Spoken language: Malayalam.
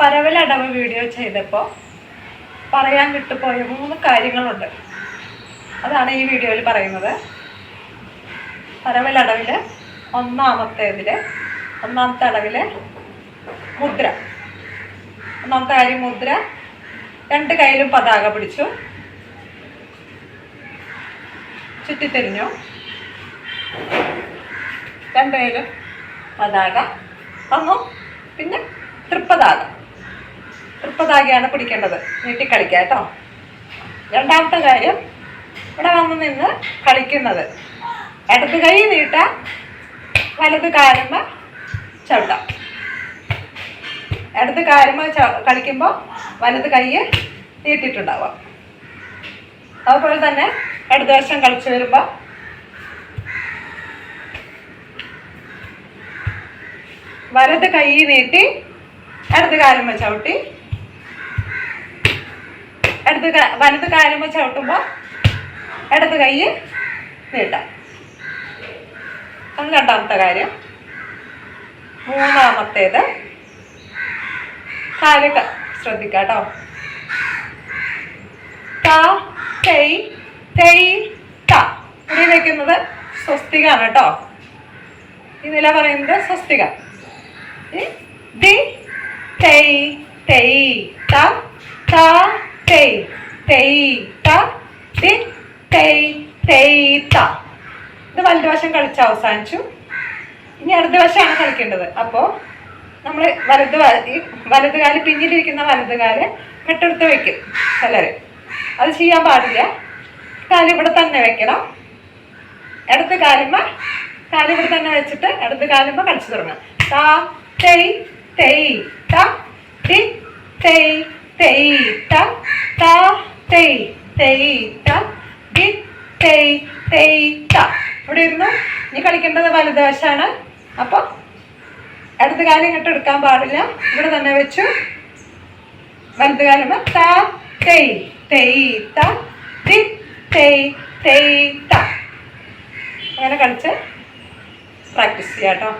പരവലടവ് വീഡിയോ ചെയ്തപ്പോൾ പറയാൻ വിട്ടുപോയ മൂന്ന് കാര്യങ്ങളുണ്ട്. അതാണ് ഈ വീഡിയോയിൽ പറയുന്നത്. പരവലടവിൽ ഒന്നാമത്തേതിൽ ഒന്നാമത്തെ അടവിൽ മുദ്ര. ഒന്നാമത്തെ കാര്യം മുദ്ര. രണ്ട് കയ്യിലും പതാക പിടിച്ചു. ചുറ്റിത്തിരിഞ്ഞു. രണ്ട് കയ്യിലും പതാക വന്നു പിന്നെ തൃപ്പതാക. തൃപ്പതാകയാണ് പിടിക്കേണ്ടത്. നീട്ടിക്കളിക്കുക കേട്ടോ? രണ്ടാമത്തെ കാര്യം ഇവിടെ വന്ന് നിന്ന് കളിക്കുന്നത്. ഇടത് കൈ നീട്ട വലത് കാലുമ്മ ചവിട്ടാം. ഇടത് കാലുമ്മ ച കളിക്കുമ്പോൾ വലത് കൈ നീട്ടിയിട്ടുണ്ടാവാം അതുപോലെ തന്നെ ഇടത് വശം കളിച്ചു വരുമ്പോൾ വലത് കൈ നീട്ടി ഇടത് കാലുമ്മ ചവിട്ടി ഇടത് കാ- വലത് കാലുമ്മ ചവിട്ടുമ്പോൾ ഇടത് കൈ നീട്ടാം. അത് രണ്ടാമത്തെ കാര്യം. മൂന്നാമത്തേത് കാൽ ക- ശ്രദ്ധിക്കാം കേട്ടോ. ത തൈ തൈ ത. ഇവിടെ വെക്കുന്നത് സ്വസ്തികാണ് കേട്ടോ. ഈ നില പറയുന്നത് സ്വസ്തിക. ദി തൈ തൈ ത ത തൈ തേയ് ത തേയ് തേയ് തൈ ഇത് വലതുവശം കളിച്ച് അവസാനിച്ചു. ഇനി ഇടതുവശമാണ് കളിക്കേണ്ടത്. അപ്പോൾ നമ്മൾ വലത് വലത് കാൽ പിന്നിലിരിക്കുന്ന വലത് കാൽ കെട്ടെടുത്ത് വെക്കും ചിലര്. അത് ചെയ്യാൻ പാടില്ല. കാൽ ഇവിടെ തന്നെ വെക്കണം. ഇടത് കാലുമ്മ കാൽ ഇവിടെ തന്നെ വെച്ചിട്ട് ഇടത് കാലുമ്മ കളിച്ചു തുടങ്ങാം താ തേയ് തേയ് ത തേയ് തേയ് തൈ ത താ തൈ തൈ ദി തൈ തൈ ത ഇവിടെ ഇരുന്നു ഇനി കളിക്കേണ്ടത് വലതുവശമാണ് അപ്പോൾ അടുത്ത കാലം ഇങ്ങോട്ട് എടുക്കാൻ പാടില്ല ഇവിടെ തന്നെ വെച്ചു വലത് കാലം ത തൈ തൈ ത തി തൈ തൈ ത അങ്ങനെ കളിച്ച് പ്രാക്ടീസ് ചെയ്യാം കേട്ടോ